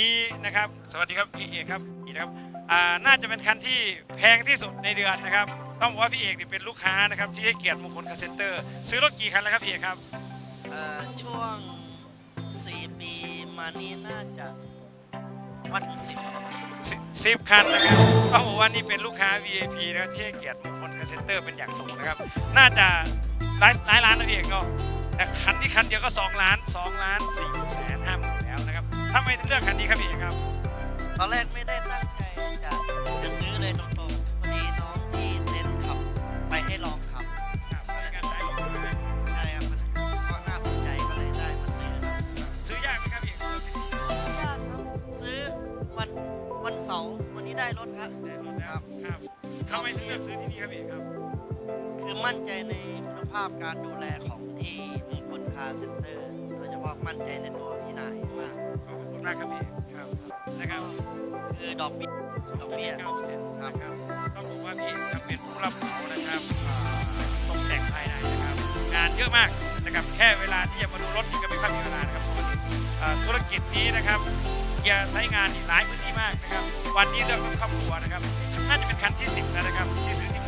นี้นะครับ สวัสดีครับพี่เอกครับนี่นะครับอ่าน่าจะเป็นคันที่แพงที่สุดในเดือนนะครับ ต้องบอกว่าพี่เอกนี่เป็นลูกค้านะครับที่ให้เกียรติมงคลคาร์เซ็นเตอร์ ซื้อรถกี่คันแล้วครับพี่เอกครับเอ่อช่วง 4 ปีมานี้น่าจะวันที่สิบนะครับสิสิบคันนะครับต้องบอกว่านี่เป็นลูกค้า VIP นะครับที่ให้เกียรติมงคลคาร์เซ็นเตอร์เป็นอย่างสูงนะครับ น่าจะหลายหลายล้านนะพี่เอกเนาะแต่คันที่คันเดียวก็ 2 ล้าน 2 ล้าน4แสนห้าหมื่นแล้วนะครับ ทำไมถึงเลือกคันนี้ครับพี่เอกครับ ตอนแรกไม่ได้ตั้งใจจะจะซื้อเลยตรงๆพอดีน้องที่เน้นขับไปให้ลองขับ ครับบริการสายลมนะครับใช่ครับมันก็น่าสนใจก็เลยได้มาซื้อครับซื้อยากไหมครับพี่เอกซื้อรถที่นี่ยากครับซื้อวันวันเสาร์วันนี้ได้รถครับ ได้รถแล้วครับทำไมถึงเลือกซื้อที่นี่ครับพี่เอกครับ คือมั่นใจในคุณ ภาพการดูแลของที่มงคลคาร์เซ็นเตอร์โดยเฉพาะมั่นใจในตัวพี่นายมากขอบคุณมากครับพี่เอกครับนะครับคือดอกเบี้ยดอกเบี้ยเก้าเปอร์เซ็นต์นะครับต้องบอกว่าพี่เอกครับเป็นผู้รับเหมานะครับอ่าตกแต่งภายในนะครับ งานเยอะมากนะครับแค่เวลาที่จะมาดูรถนี่ก็ไม่ค่อยมีเวลานะครับเพราะว่าอ่าธุรกิจนี้นะครับจะใช้งานอีกหลายพื้นที่มากนะครับ วันนี้เลือกรถครอบครัวนะครับน่าจะเป็นคันที่ 10แล้วนะครับที่ซื้อที่มงคลเลย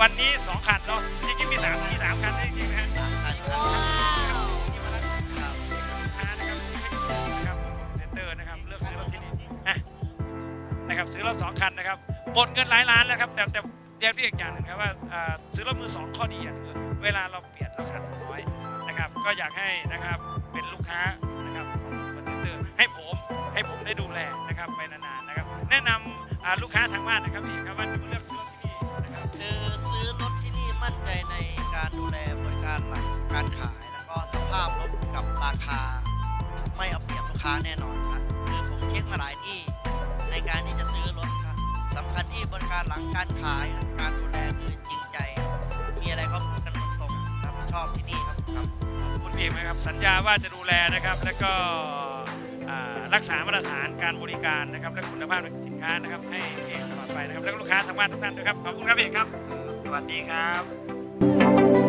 วันนี้ 2 คันเนาะจริงๆมี3มี3คันนะจริงๆนะฮะสามพันครับที่มารับครับลูกค้านะครับที่ให้เกียรตินะครับมเซ็นเตอร์นะครับเลือกซื้อรถที่นี่อะนะครับซื้อรถสองคันนะครับหมดเงินหลายล้านแล้วครับแต่แต่เรียนพี่อีกอย่างหนึงครับว่าอ่าซื้อรถมือสองข้อดีอย่างคือเวลาเราเปลี่ยนเราขาดทุนน้อยนะครับก็อยากให้นะครับเป็นลูกค้านะครับของมงคลเซ็นเตอร์ให้ผมให้ผมได้ดูแลนะครับไปนานๆนะครับแนะนำอ่าลูกค้าทางบ้านนะครับพี่ครับว่าจะมาเลือกซื้อรถที่นี่นะครับ คือ มั่นใจในการดูแลบริการหลังการขายแล้วก็สภาพรถกับราคา ไม่เอาเปรียบลูกค้าแน่นอนครับคือผมเช็คมาหลายที่ในการที่จะซื้อรถครับสำคัญที่บริการหลังการขายการดูแลคือจริงใจ มีอะไรก็พูดกันตรงๆครับชอบที่นี่ครับครับคุณเอกนะครับสัญญาว่าจะดูแลนะครับ แล้วก็รักษามาตรฐานการบริการนะครับ และคุณภาพสินค้านะครับ ให้เอกตลอดไปนะครับ แล้วลูกค้าทางบ้านทุกท่านด้วยครับขอบคุณครับเอกครับ วัสดีครับ